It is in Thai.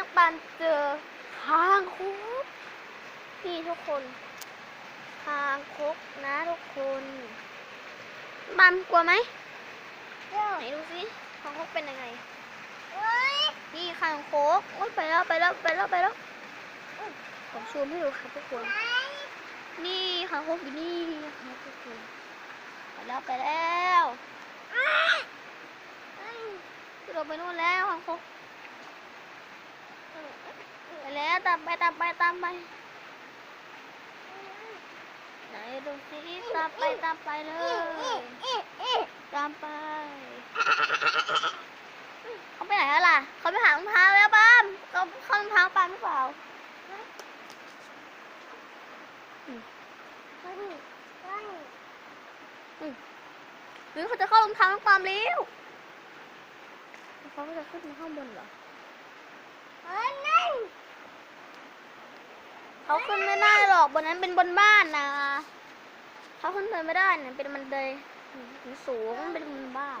น้องปานเจอคางคกนี่ทุกคนคางคกนะทุกคนปานกลัวไหมไหนดูสิคางคกเป็นยังไงนี่คางคกโอ๊ยไปแล้วไปแล้วไปแล้วไปแล้วผมซูมให้ดูครับทุกคน นี่คางคกอยู่นี่ครับทุกคนไปแล้วไปแล้วเราไปนู่นแล้วคางคกไปแล้ว ตามไปตามไปตามไปไหนดูสิตามไปตามไปเลยตามไปเขาไปไหนแล้วล่ะเขาไปหารองเท้าแล้วป้ามเขาเขารองเท้าปามหรือเปล่าหรือเขาจะเข้ารองเท้าน้องปามเร็วเขาจะขึ้นมาข้างบนเหรอ เขาขึ้นไม่ได้หรอกบนนั้นเป็นบนบ้านนะเขาขึ้นไปไม่ได้เนี่ยเป็นบันไดสูงเป็นบนบ้าน